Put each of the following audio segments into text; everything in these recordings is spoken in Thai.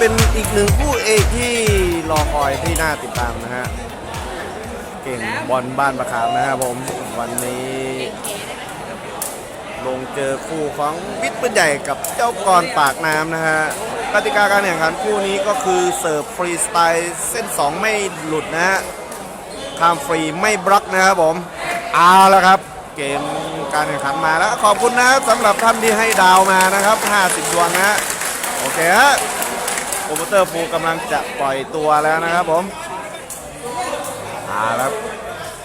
เป็นอีกหนึ่งคู่เอกที่รอคอยที่น่าติดตามนะฮะ เก่งบอลบ้านประขามนะครับผม วันนี้ ลงเจอคู่ของวิทย์ปืนใหญ่กับเจ้ากรปากน้ำนะฮะกติกาการแข่งขันคู่นี้ก็คือเสิร์ฟฟรีสไตล์เส้น 2 ไม่หลุดนะฮะข้ามฟรีไม่บล็อกนะครับผมเอาแล้วครับ เกมการแข่งขันมาแล้ว ขอบคุณนะครับสำหรับท่านที่ให้ดาวมานะครับ 50 ดวงนะฮะโอเคฮะ ปรโมเตอร์ฟูกำลังจะปล่อยตัวแล้วนะครับผมเอาละครับ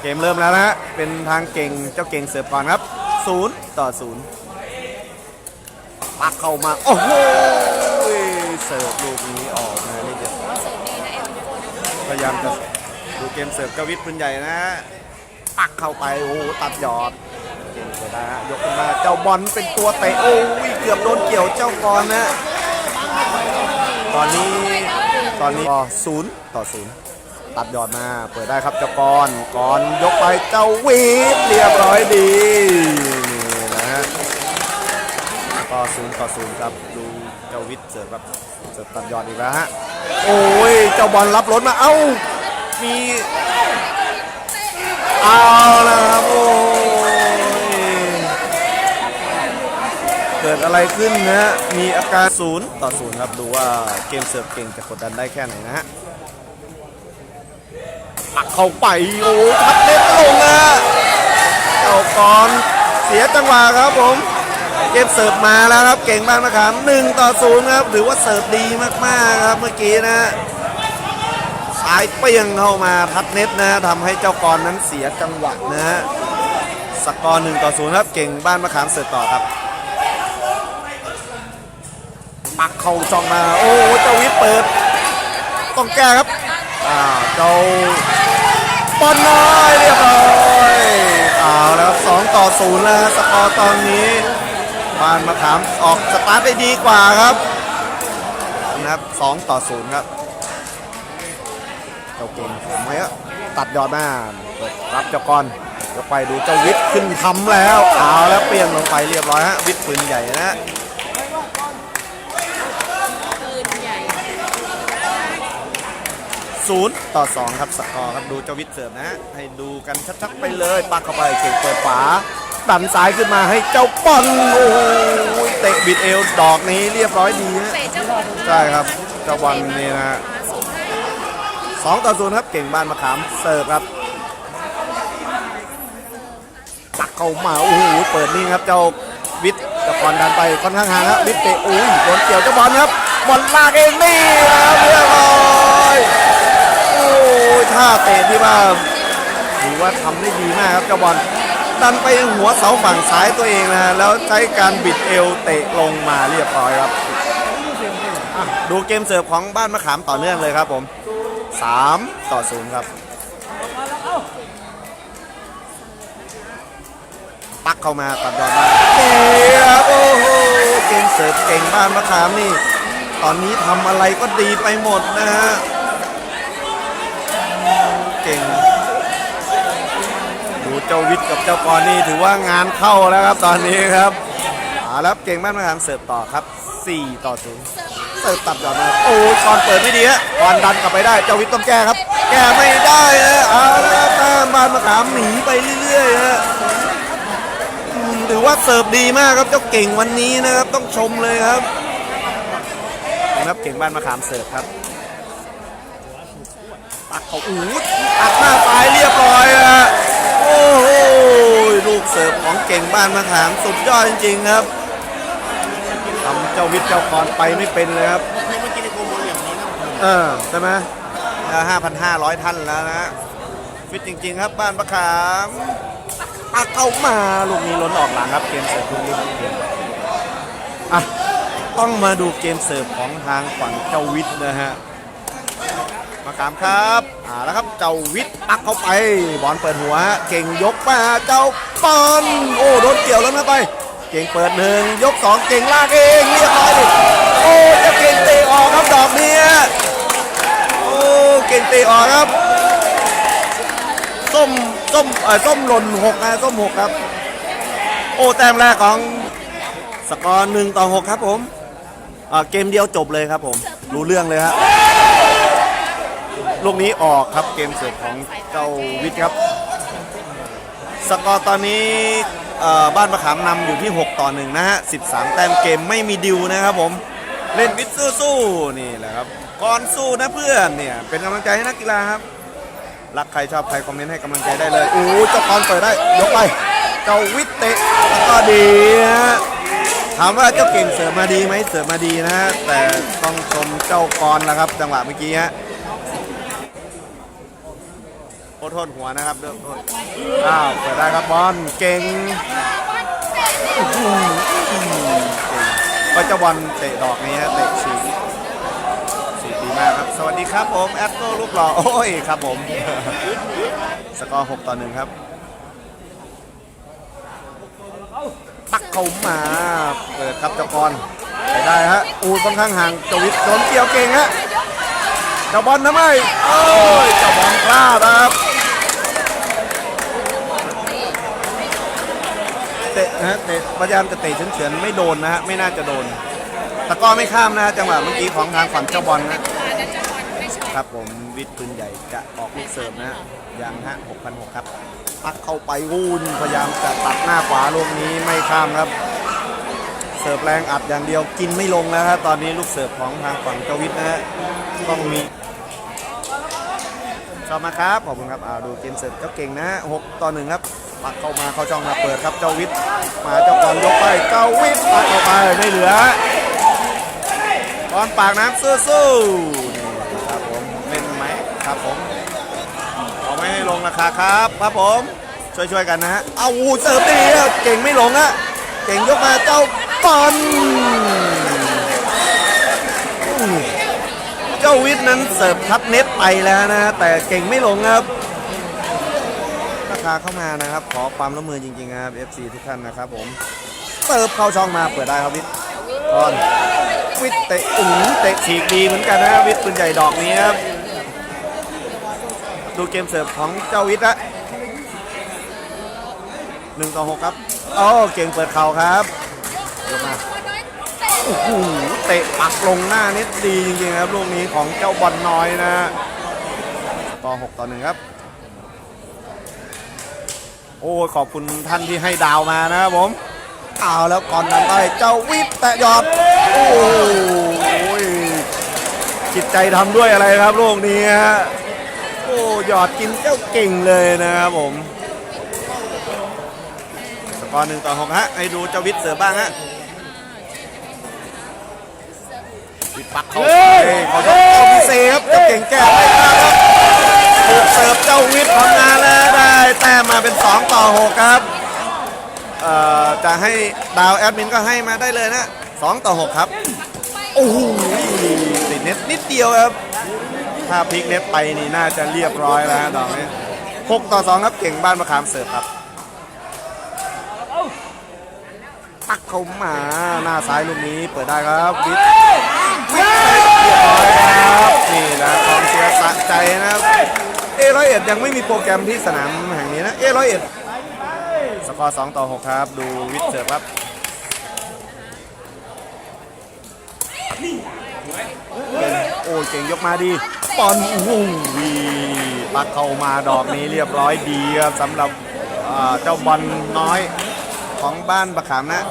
เกมเริ่มแล้วนะฮะเป็นทางเก่งเจ้าเก่งเสิร์ฟก่อนครับศูนย์ต่อศูนย์ปักเข้ามา โอ้โหเสิร์ฟลูกนี้ออกนะนี่จะพยายามจะดูเกมเสิร์ฟกวิทย์ปืนใหญ่นะฮะปักเข้าไปโอ้โหตัดหยอดเก่งเสียดายฮะยกขึ้นมาเจ้าบอลเป็นตัวเตะโอ้ยเกือบโดนเกี่ยวเจ้ากรนะ ตอนนี้ตอนนี้ก็ศูนย์ต่อศูนย์ตัดยอดมาเปิดได้ครับเจ้ากรกรยกไปเจ้าวีดเรียบร้อยดีนี่นะฮะก็ศูนย์ต่อศูนย์ครับดูเจ้าวิทย์เสิร์ฟครับเสิร์ฟตัดยอดอีกแล้วฮะโอ้ยเจ้าบอลรับรถมาเอ้ามีเอาละครับโอ้ เกิดอะไรขึ้นนะฮะ มีอาการศูนย์ต่อศูนย์ครับ ดูว่าเกมเสิร์ฟเก่งจะกดดันได้แค่ไหนนะฮะปักเข้าไป โอ้ทัดเน็ตลงนะเจ้ากรเสียจังหวะครับผม เกมเสิร์ฟมาแล้วครับ เก่งมากนะครับหนึ่งต่อศูนย์ครับ ถือว่าเสิร์ฟดีมากๆครับเมื่อกี้นะสายเปียงเข้ามาทัดเน็ตนะทำให้เจ้ากรนั้นเสียจังหวะนะฮะสกอร์หนึ่งต่อศูนย์ครับ เก่งบ้านมะขามเสิร์ฟต่อครับ ปักเข้าจองมา โอ้เจ้าวิทย์เปิด ต้องแก้ครับอ่าเจ้าบอลน้อยเรียบร้อยเอาแล้วสองต่อศูนย์แล้วสกอร์ตอนนี้บ้านมะขามออกสตาร์ทได้ดีกว่าครับนะครับสองต่อศูนย์ครับเจ้าเก่งผมไหมอะตัดยอดหน้าเปิดรับเจ้ากรจะไปดูเจ้าวิทย์ขึ้นทำแล้ว เอาแล้วเปลี่ยนลงไปเรียบร้อยฮะวิทย์ปืนใหญ่นะ ฮะศูนย์ต่อสองครับสกอร์ครับดูเจ้าวิทย์เสิร์ฟนะฮะให้ดูกันชัดๆไปเลยปักเข้าไปเก่งเปิดฝาดันซ้ายขึ้นมาให้เจ้าปอนโอ้โหเตะบิดเอวดอกนี้เรียบร้อยดีฮะเตะเจ้าบอลใช่ครับเจ้าบอลนี่นะฮะสองต่อศูนย์ครับเก่งบ้านมะขามเสิร์ฟครับปักเข้ามาโอ้โหเปิดนี่ครับเจ้าวิทย์เจ้าบอลดันไปค่อนข้างห่างครับวิทย์เตะโอ้ยโดนเกี่ยวเจ้าบอลครับบอลลากเองนี่นะครับเรียบร้อย ท่าเตะที่ว่าถือว่าทำได้ดีมากครับเจ้าบอลดันไปหัวเสาฝั่งซ้ายตัวเองนะแล้วใช้การบิดเอวเตะลงมาเรียบร้อยครับ ดูเกมเสิร์ฟของบ้านมะขามต่อเนื่องเลยครับผม 3 ต่อ0ครับ ปักเข้ามาตัดยอดมานี่ครับโอ้โหเกมเสิร์ฟเก่งบ้านมะขามนี่ ตอนนี้ทำอะไรก็ดีไปหมดนะฮะ เก่ง ดูเจ้าวิทย์กับเจ้ากรนี่ถือว่างานเข้าแล้วครับตอนนี้ครับเอาแล้วเก่งมากนะครับเสิร์ฟต่อครับ 4 ต่อ0เสิร์ฟตัดก่อนมาโอ้ยกรเปิดไม่ดีฮะกรดันกลับไปได้เจ้าวิทย์ต้องแก้ครับ แก้ไม่ได้ฮะเอาแล้วแต้มบานมะขามหนีไปเรื่อยๆฮะถือว่าเสิร์ฟดีมากครับเจ้าเก่งวันนี้นะครับต้องชมเลยครับครับเก่งบ้านมะขามเสิร์ฟครับ ตักเขาอู้ตักหน้าตายเรียบร้อยฮะโอ้โหลูกเสิร์ฟของเก่งบ้านมะขามสุดยอดจริงๆครับทำเจ้าวิทย์เจ้าพรไปไม่เป็นเลยครับเออใช่ไหมห้าพันห้าร้อยท่านแล้วนะฟิตจริง ๆ ครับบ้านมะขามตักเข้ามาลูกนี้ล้นออกหลังครับเกมเสิร์ฟลูกนี้อะต้องมาดูเกมเสิร์ฟของทางฝั่งเจ้าวิทย์นะฮะ มาขามครับอ่าแล้วครับเจ้าวิทย์ปักเข้าไปบอลเปิดหัว เก่งยกมาเจ้าปอนโอ้โดนเกี่ยวแล้วนะไป เก่งเปิดหนึ่งยกสองเก่งลากเองเรียบร้อยดิโอ้เจะเก่งเตะออกครับดอกเนี้ยโอ้เก่งเตะออกครับส้มส้มเออส้มหล่นหกนะส้มหกครับ โอ้แต้มแรกของสกอร์หนึ่งต่อหกครับผมอ่าเกมเดียวจบเลยครับผม รู้เรื่องเลยฮะ ลูกนี้ออกครับเกมเสิร์ฟของเจ้าวิทย์ครับ สกอร์ตอนนี้บ้านมะขามนำอยู่ที่ 6 ต่อ 1 นะฮะ 13 แต้มเกมไม่มีดิวนะครับผม เล่นวิทย์สู้ๆนี่แหละครับก่อนสู้นะเพื่อนเนี่ย เป็นกำลังใจให้นักกีฬาครับ รักใครชอบใครคอมเมนต์ให้กำลังใจได้เลยโอ้เจ้ากรเปิดได้ ยกไปเจ้าวิทย์เตะแล้วก็ดีฮะถามว่าเจ้าเก่งเสร์ฟมาดีไหมเสร์ฟมาดีนะฮะแต่ต้องชมเจ้ากรแล้วครับ จังหวะเมื่อกี้ฮะ โทษโทษหัวนะครับเด้อโทษอ้าวเปิดได้ครับบอลเก่งก็จ้าบอลเตะดอกนี้ฮะเตะฉีกสี่ปีมากครับ สวัสดีครับผมแอดโก้ลูกหล่อโอ้ยครับผม สกอร์6ต่อ1ครับปักเข้ามาเปิดครับเจ้ากรไปได้ฮะอูค่อนข้างห่างจวิทย์โดนเกี่ยวเก่งฮะเจ้าบอลทำไมโอ้ยเจ้าบอลพลาดครับ เตะนะฮะเตะพยายามจะเตะเฉือนๆไม่โดนนะฮะไม่น่าจะโดนแต่ก็ไม่ข้ามนะฮะจังหวะเมื่อกี้ของทางฝั่งเจ้าบอลนะครับผมวิทย์ปืนใหญ่จะออกลูกเสิร์ฟนะฮะยังฮะ6,600ครับปักเข้าไปวูนพยายามจะตัดหน้าขวาลูกนี้ไม่ข้ามครับ เสิร์ฟแรงอัดอย่างเดียวกินไม่ลงแล้วครับตอนนี้ลูกเสิร์ฟของทางฝั่งเจ้าวิทย์นะฮะต้องมี ชอบมาครับ ขอบคุณครับอ่าดูเกมเสิร์ฟเจ้าเก่งนะฮะ6ต่อ1ครับ ปักเข้ามาเขาช่องมาเปิดครับเจ้าวิทย์มาเจ้ากรยกไปเจ้าวิทย์ปักเข้าไปไม่เหลือบอลปากน้ำสู้ๆนี่ครับผมเล่นไหมครับผมเอาไม่ให้ลงราคาครับครับผมช่วยๆกันนะฮะเอาวูเสิร์ฟดีเก่งไม่ลงอะเก่งยกมาเจ้าบอลอืมเจ้าวิทย์นั้นเสิร์ฟทับเน็ตไปแล้วนะแต่เก่งไม่ลงครับ คาเข้ามานะครับ ขอความร่วมมือจริงๆครับ FC ทุกท่านนะครับผมเสิร์ฟเข้าช่องมาเปิดได้ครับวิทย์ก่อนวิทย์เตะอู้หูเตะฉีกดีเหมือนกันนะวิทย์ปืนใหญ่ดอกนี้ครับดูเกมเสิร์ฟของเจ้าวิทย์ละหนึ่งต่อหกครับโอ้เก่งเปิดเข่าครับยกมาโอ้โหเตะปักลงหน้าน็ตดีจริงๆครับลูกนี้ของเจ้าบอลน้อยนะต่อหกต่อหนึ่งครับ โอ้ยขอบคุณท่านที่ให้ดาวมานะครับผมเอาแล้วก่อนนั้นไปเจ้าวิทย์แตะหยอดโอ้ยจิตใจทำด้วยอะไรครับลูกนี้ฮะโอ้หยอดกินเจ้าเก่งเลยนะครับผมสกอร์หนึ่งต่อหกฮะให้ดูเจ้าวิทย์เสือบ้างฮะวิทย์ปักเข้าไปเขาจะเข้าพิเศษครับเจ้าเก่งแก้ไม่ได้ครับ ถูกเสิร์ฟเจ้าวิทย์ทำงานแล้วได้แต้มมาเป็น 2 ต่อ 6 ครับเอ่อจะให้ดาวแอดมินก็ให้มาได้เลยนะ2ต่อ 6 ครับ โอ้โหติดเน็ตนิดเดียวครับ ถ้าพลิกเน็ตไปนี่น่าจะเรียบร้อยแล้วดอกนี้6ต่อ 2 ครับเก่งบ้านมะขามเสิร์ฟครับปักเข้ามาหน้าซ้ายลูกนี้เปิดได้ครับวิทย์วิทย์เรียบร้อยครับนี่นะกองเชียร์สะใจนะครับ เอร้อยเอ็ดยังไม่มีโปรแกรมที่สนามแห่งนี้นะเอร้อยเอ็ดสกอร์2ต่อ6ครับ ดูวิทย์เสิร์ฟครับเก่งโอ้ยเก่งยกมาดีบอลโอ้โหปักเข้ามาดอกนี้เรียบร้อยดีครับสำหรับอ่าเจ้าบอลน้อยของบ้านบะขามนะ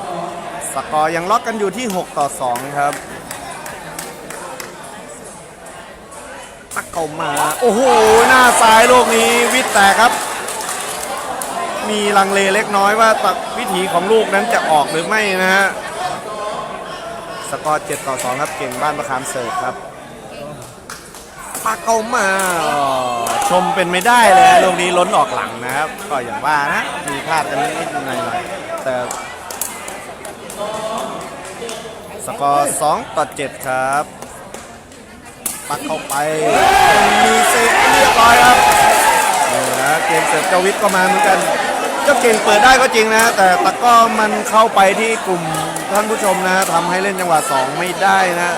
สกอร์ยังล็อกกันอยู่ที่ 6 ต่อ 2 ครับ ปักเข้ามา โอ้โห หน้าซ้ายลูกนี้วิทย์แตกครับ มีลังเลเล็กน้อยว่าตัดวิถีของลูกนั้นจะออกหรือไม่นะฮะ สกอร์7ต่อ2ครับเก่งบ้านประคามเสิร์ฟครับปากเข้ามาชมเป็นไม่ได้เลยลูกนี้ล้นออกหลังนะครับ ก็อย่างว่านะ มีพลาดกันนิดๆหน่อยๆแต่สกอร์ 2 ต่อ 7 ครับ ปักเข้าไปมีเซฟเรียบร้อยครับนี่นะเกมเสิร์ฟเจ้าวิทย์ก็มาเหมือนกันเจ้าเก่งเปิดได้ก็จริงนะ แต่ตะกร้อมันเข้าไปที่กลุ่มท่านผู้ชมนะทำให้เล่นจังหวะ2ไม่ได้นะ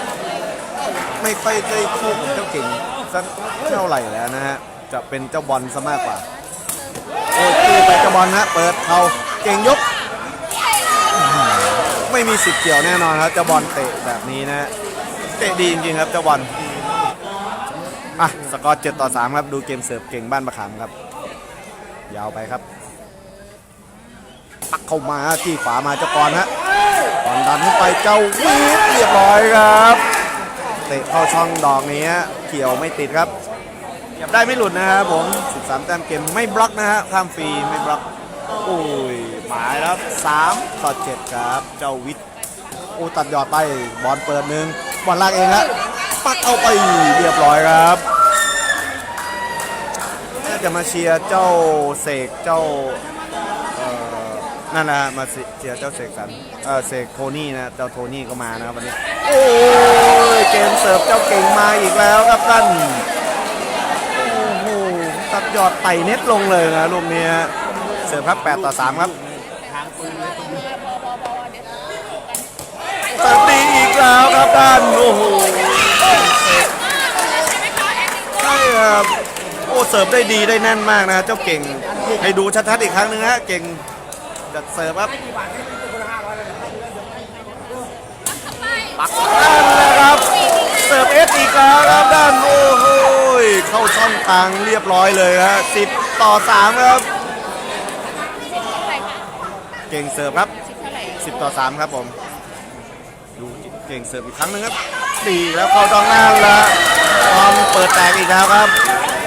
ไม่ค่อยได้คู่กับเจ้าเก่งสักเท่าไหร่แล้วนะฮะจะเป็นเจ้าบอลซะมากกว่าโอ้ยตีไปเจ้าบอลนะเปิดเขาเก่งยกไม่ไม่มีสิทธิ์เกี่ยวแน่นอนครับเจ้าบอลเตะแบบนี้นะเตะดีจริงๆครับเจ้าบอล อะสกอร์7ต่อ 3 ครับ ดูเกมเสิร์ฟเก่งบ้านมะขามครับ ยาวไปครับ ปักเข้ามาที่ขวามาเจ้ากรฮะก่อนดันขึ้นไปเจ้าวีดเรียบร้อยครับ เตะเข้าช่องดอกนี้ฮะเกี่ยวไม่ติดครับเหยียบได้ไม่หลุดนะครับผม 13 แต้มเกมไม่บล็อกนะฮะข้ามฟรีไม่บล็อกโอ้ยหมายแล้วครับ3ต่อ7ครับ เจ้าวิทย์โอ้ตัดยอดไปบอลเปิดหนึ่งบอลลากเองฮะ ปักเข้าไปเรียบร้อยครับน่าจะมาเชียร์เจ้าเสกเจ้าเอ่อนั่นนะมาเชียร์เจ้าเสกสรรเออเสกโทนี่นะเจ้าโทนี่ก็มานะวันนี้โอ้ยเกมเสิร์ฟเจ้าเก่งมาอีกแล้วครับท่านโอ้โหตัดยอดไต่เน็ตลงเลยนะลูกเนี้ยเสิร์ฟครับ8ต่อ3ครับเสิร์ฟดีอีกแล้วครับท่านโอ้โหใช่ ครับโอ้เสิร์ฟได้ดีได้แน่นมากนะเจ้าเก่ง ให้ดูชัดๆอีกครั้งหนึงฮะเก่งจัดเสิร์ฟครับปักด้านนะครับเสิร์ฟเอสอีกแล้วครับด้านโอ้โหเข้าช่องกลางเรียบร้อยเลยฮะสิบต่อสามครับ เก่งเสิร์ฟครับสิบต่อสามครับผม ดูเก่งเสิร์ฟอีกครั้งหนึงครับดีแล้วเข้าช่องนั่นละบ อลเปิดแตกอีกแล้วครับ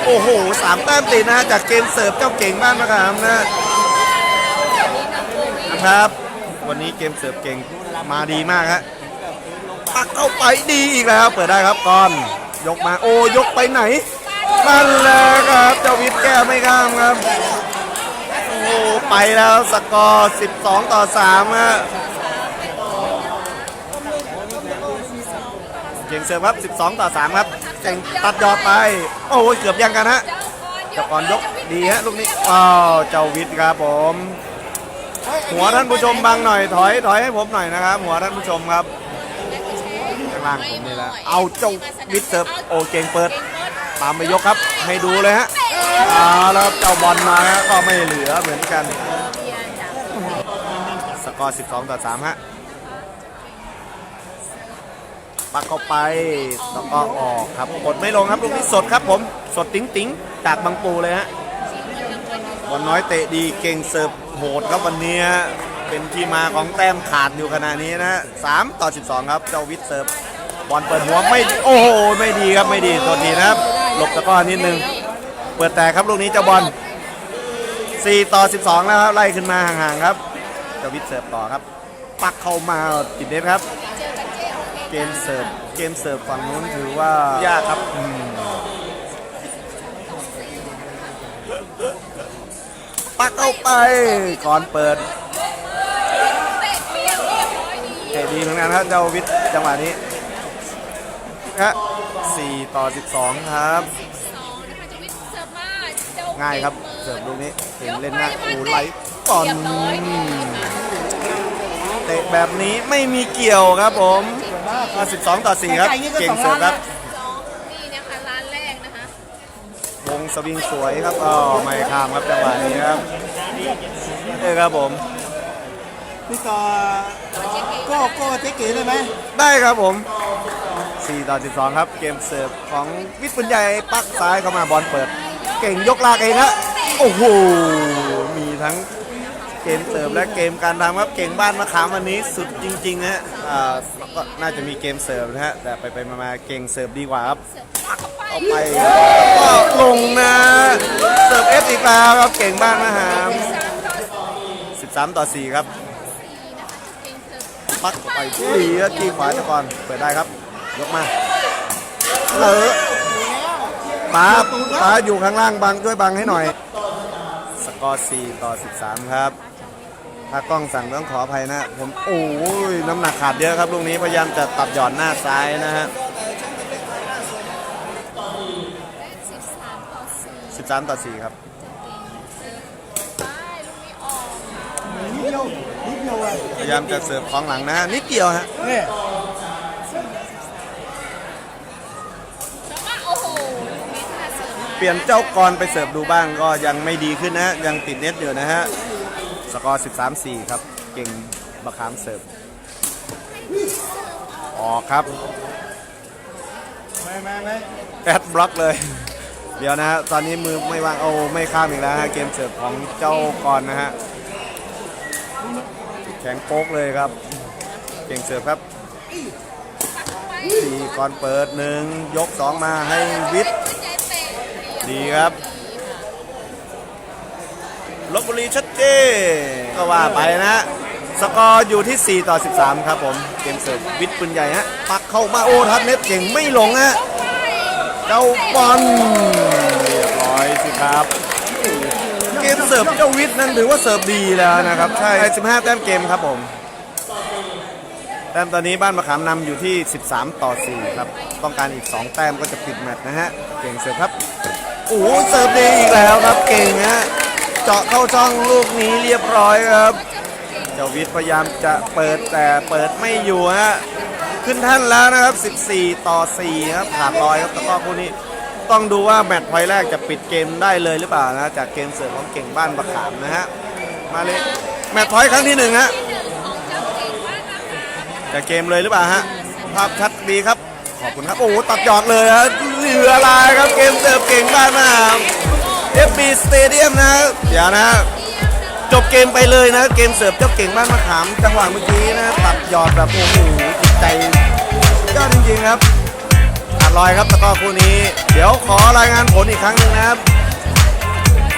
โอ้โหสามแต้มติดนะจากเกมเสิร์ฟเจ้าเก่งมากนะครับนะครับ วันนี้เกมเสิร์ฟเก่งมาดีมากฮะปักเข้าไปดีอีกแล้ว เปิดได้ครับก่อนยกมาโอ้ยกไปไหนนั่นแหละครับเจ้าวิทย์แก้ไม่ข้ามครับ โอ้ไปแล้วสกอร์ 12 ต่อ3ฮะ เก่งเสิร์ฟครับ 12 ต่อ 3 ครับเก่งตัดยอดไป โอ้ยเกือบยังกันฮะจ้าก่อนยกดีฮะลูกนี้อ้าวเจ้าวิทย์ครับผม หัวท่านผู้ชมบังหน่อยถอยถอยให้ผมหน่อยนะครับ หัวท่านผู้ชมครับข้างล่างผมนี่แหละเอาเจ้าวิทย์เซิร์ฟโอเก่งเปิด ตามไปยกครับ ให้ดูเลยฮะเอาแล้วเจ้าบอลมาฮะก็ไม่เหลือเหมือนกัน สกอร์ 12 ต่อ 3 ฮะ ปักเข้าไปแล้วก็ออกครับกดไม่ลงครับลูกนี้สดครับผมสดติ๋งติ๋งจากบางปูเลยฮะบอลน้อยเตะดีเก่งเสิร์ฟโหดครับวันนี้เป็นที่มาของแต้มขาดอยู่ขณะนี้นะสามต่อ 12 ครับ เจ้าวิทย์เสิร์ฟบอลเปิดหัวไม่โอ้โหไม่ดีครับไม่ดีตัวทีนะครับหลบตะก้อนิดนึงเปิดแตกครับลูกนี้เจ้าบอล4 ต่อ 12 แล้วครับไล่ขึ้นมาห่างๆครับเจ้าวิทย์เสิร์ฟต่อครับ ปักเข้ามาติดเน็ตครับ เกมเสิร์ฟเกมเสิร์ฟฝั่งนู้นถือว่า ยากครับอืมปักเข้าไปก่อนเปิดเตะดีเหมือนกันครับเจ้าวิทย์จังหวะนี้ฮะ4ต่อ 12 ครับ ง่ายครับเสิร์ฟลูกนี้เห็นเล่นหน้าอูไลท์ก่อนเตะแบบนี้ไม่มีเกี่ยวครับผม มา12 ต่อ 4 ครับเก่งเสิร์ฟครับนี่นะคะร้านแรกนะคะวงสวิงสวยครับอ๋อไม่ข้ามครับจังหวะนี้ครับเอ้ยครับผมพี่ต่อโก้โก้เจ๊เก๋เลยไหมได้ครับผม 4 ต่อ 12 ครับ เกมเสิร์ฟของวิทย์ปุญใหญ่ปักซ้ายเข้ามาบอลเปิด เก่งยกลากเองฮะโอ้โห มีทั้ง เกมเสิร์ฟและเกมการทำครับเก่งบ้านมะขามวันนี้สุดจริงๆฮะอ่าก็น่าจะมีเกมเสิร์ฟนะฮะแต่ไปไปๆมาๆเก่งเสิร์ฟดีกว่าครับเอาไปก็ลงนะเสิร์ฟเอฟอีกแล้วครับเก่งบ้านมะขาม 13 ต่อ 4 ครับ ปักเข้าไปดีครับที่ขวาจะก่อนเปิดได้ครับ ยกมาเลอป้าป้าอยู่ข้างล่างบังช่วยบังให้หน่อย สกอร์ 4 ต่อ 13 ครับ ถ้ากล้องสั่งต้องขออภัยนะ ผมโอ้ยน้ำหนักขาดเยอะครับลูกนี้พยายามจะตัดหย่อนหน้าซ้ายนะฮะ13 ต่อ 4 ครับนิดเดียวนิดเดียวอะพยายามจะเสิร์ฟของหลังนะฮะนิดเดียวฮะเนี่ยโอ้โหลูกนี้ถ้าเสิร์ฟมาเปลี่ยนเจ้ากรไปเสิร์ฟดูบ้างก็ยังไม่ดีขึ้นนะฮะยังติดเน็ตอยู่นะฮะ สกอร์13 4 ครับ เก่งบะคามเสิร์ฟออกครับไม่ไม่ไม่แอดบล็อกเลย เดี๋ยวนะฮะ ตอนนี้มือไม่วาง เอาไม่ข้ามอีกแล้วฮะ เกมเสิร์ฟของเจ้ากรนะฮะ แข็งโป๊กเลยครับ เก่งเสิร์ฟครับสี่ก่อนเปิดหนึ่งยกสองมาให้วิทย์ใจเตะดีครับ ลบบุรีชัดเจนก็ว่าไปนะฮะสกอร์อยู่ที่ 4 ต่อ 13 ครับผม เกมเสิร์ฟวิทย์ปืนใหญ่ฮะ ปักเข้ามาโอ้ทัดเน็ตเก่งไม่ลงฮะเจ้าบอลเรียบร้อยสิครับ เกมเสิร์ฟเจ้าวิทย์นั้นถือว่าเสิร์ฟดีแล้วนะครับ ใช่ 15 แต้มเกมครับผม แต้มตอนนี้บ้านมะขามนำอยู่ที่ 13 ต่อ 4 ครับ ต้องการอีก 2 แต้มก็จะปิดแมตช์นะฮะ เก่งเสิร์ฟครับ โอ้เสิร์ฟดีอีกแล้วครับ เก่งฮะ เจาะเข้าช่องลูกนี้เรียบร้อยครับ เจ้าวิทย์พยายามจะเปิดแต่เปิดไม่อยู่ฮะ ขึ้นท่านแล้วนะครับ 14 ต่อ 4 ครับขาดลอยครับแต่ก็คู่นี้ ต้องดูว่าแมตช์พอยต์แรกจะปิดเกมได้เลยหรือเปล่านะ จากเกมเสิร์ฟของเก่งบ้านบะขามนะฮะ มาเลยแมตช์พอยต์ครั้งที่หนึ่งฮะจะเกมเลยหรือเปล่าฮะ ภาพชัดดีครับ ขอบคุณครับ โอ้โหตัดหยอดเลยฮะเหลือลายครับเกมเสิร์ฟเก่งบ้านมาก FB Stadium นะเดี๋ยวนะจบเกมไปเลยนะเกมเสิร์ฟเจ้าเก่งบ้านมะขามจังหวะเมื่อกี้นะตัดหยอดแบบโอ้โหจิตใจยอดจริงๆครับขาดลอยครับตะก้อคู่นี้ เดี๋ยวขอรายงานผลอีกครั้งหนึ่งนะครับ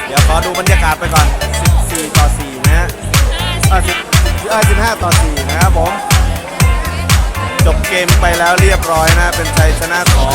เดี๋ยวขอดูบรรยากาศไปก่อน 14 ต่อ 4 นะฮะอ่า10อ่า15 ต่อ 4 นะครับผม จบเกมไปแล้วเรียบร้อยนะ เป็นชัยชนะของ